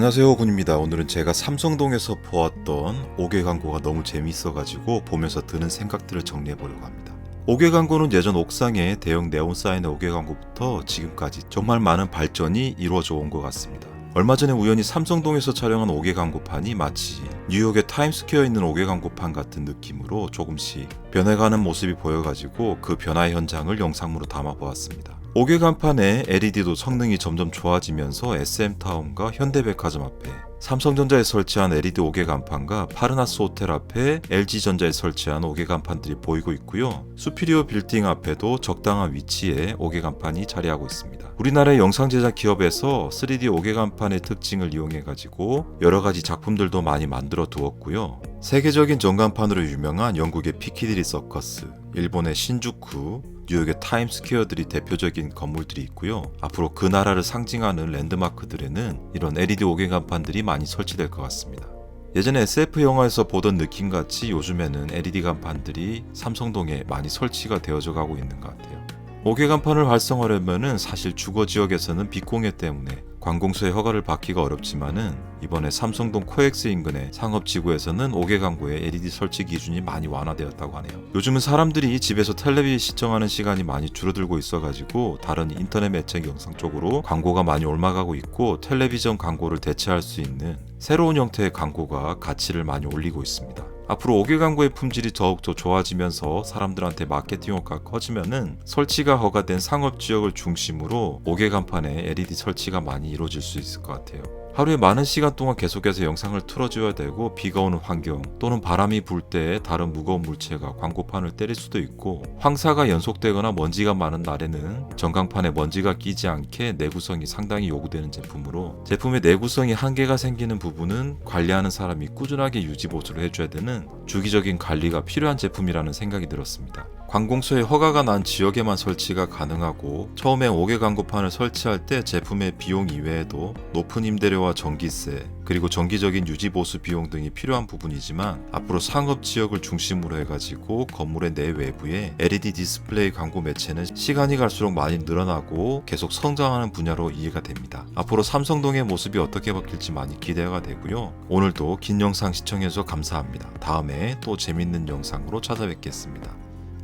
안녕하세요 군입니다. 오늘은 제가 삼성동에서 보았던 5개 광고가 너무 재미있어가지고 보면서 드는 생각들을 정리해보려고 합니다. 5개 광고는 예전 옥상에 대형 네온 사인의 5개 광고부터 지금까지 정말 많은 발전이 이루어져 온 것 같습니다. 얼마 전에 우연히 삼성동에서 촬영한 5개 광고판이 마치 뉴욕의 타임스퀘어에 있는 5개 광고판 같은 느낌으로 조금씩 변해가는 모습이 보여가지고 그 변화의 현장을 영상으로 담아보았습니다. 5개 간판의 LED도 성능이 점점 좋아지면서 SM타운과 현대백화점 앞에 삼성전자에 설치한 LED 5개 간판과 파르나스 호텔 앞에 LG전자에 설치한 5개 간판들이 보이고 있고요. 수피리오 빌딩 앞에도 적당한 위치에 5개 간판이 자리하고 있습니다. 우리나라의 영상 제작 기업에서 3D 5개 간판의 특징을 이용해 가지고 여러 가지 작품들도 많이 만들어 두었고요. 세계적인 전간판으로 유명한 영국의 피키디리 서커스, 일본의 신주쿠, 뉴욕의 타임스퀘어들이 대표적인 건물들이 있고요. 앞으로 그 나라를 상징하는 랜드마크들에는 이런 LED 5개 간판들이 많이 설치될 것 같습니다. 예전에 SF 영화에서 보던 느낌 같이 요즘에는 LED 간판들이 삼성동에 많이 설치가 되어져 가고 있는 것 같아요. 5개 간판을 활성화하려면은 사실 주거 지역에서는 빛공해 때문에 관공서의 허가를 받기가 어렵지만은 이번에 삼성동 코엑스 인근의 상업 지구에서는 5개 광고의 LED 설치 기준이 많이 완화되었다고 하네요. 요즘은 사람들이 집에서 텔레비 시청하는 시간이 많이 줄어들고 있어가지고 다른 인터넷 매체 영상 쪽으로 광고가 많이 옮아가고 있고 텔레비전 광고를 대체할 수 있는 새로운 형태의 광고가 가치를 많이 올리고 있습니다. 앞으로 5개 광고의 품질이 더욱더 좋아지면서 사람들한테 마케팅 효과가 커지면은 설치가 허가된 상업 지역을 중심으로 5개 간판에 LED 설치가 많이 이루어질 수 있을 것 같아요. 하루에 많은 시간 동안 계속해서 영상을 틀어줘야 되고 비가 오는 환경 또는 바람이 불때 다른 무거운 물체가 광고판을 때릴 수도 있고 황사가 연속되거나 먼지가 많은 날에는 전광판에 먼지가 끼지 않게 내구성이 상당히 요구되는 제품으로 제품의 내구성이 한계가 생기는 부분은 관리하는 사람이 꾸준하게 유지 보수를 해줘야 되는 주기적인 관리가 필요한 제품이라는 생각이 들었습니다. 관공서의 허가가 난 지역에만 설치가 가능하고 처음에 5개 광고판을 설치할 때 제품의 비용 이외에도 높은 임대료 와 전기세 그리고 정기적인 유지 보수 비용 등이 필요한 부분이지만 앞으로 상업 지역을 중심으로 해가지고 건물의 내외부에 LED 디스플레이 광고 매체는 시간이 갈수록 많이 늘어나고 계속 성장하는 분야로 이해가 됩니다. 앞으로 삼성동의 모습이 어떻게 바뀔지 많이 기대가 되고요. 오늘도 긴 영상 시청해주셔서 감사합니다. 다음에 또 재밌는 영상으로 찾아뵙겠습니다.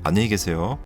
안녕히 계세요.